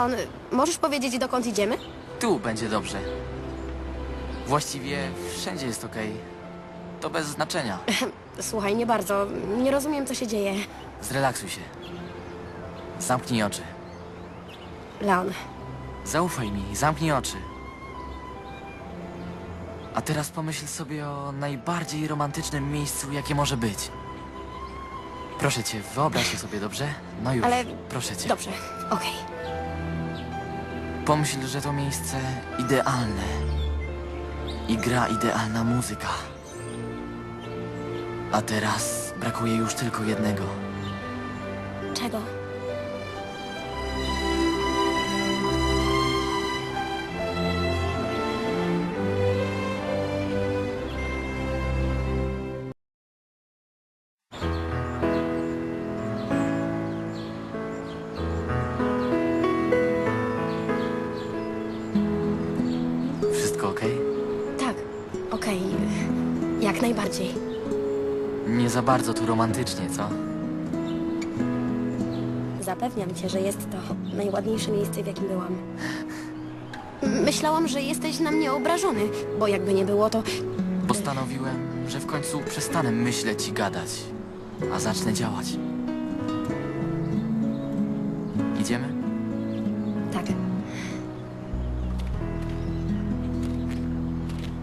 Leon, możesz powiedzieć, dokąd idziemy? Tu będzie dobrze. Właściwie wszędzie jest okej. To bez znaczenia. Słuchaj, nie bardzo. Nie rozumiem, co się dzieje. Zrelaksuj się. Zamknij oczy. Leon, Zaufaj mi, zamknij oczy. A teraz pomyśl sobie o najbardziej romantycznym miejscu, jakie może być. Proszę cię, wyobraź to sobie, dobrze? No już, Ale- proszę cię. dobrze, okej. Pomyśl, że to miejsce idealne. I gra idealna muzyka. A teraz brakuje już tylko jednego. Czego? Okej? Tak, okej. Jak najbardziej. Nie za bardzo tu romantycznie, co? Zapewniam cię, że jest to najładniejsze miejsce, w jakim byłam. Myślałam, że jesteś na mnie obrażony, bo jakby nie było, to Postanowiłem, że w końcu przestanę myśleć i gadać, a zacznę działać. Idziemy? tak.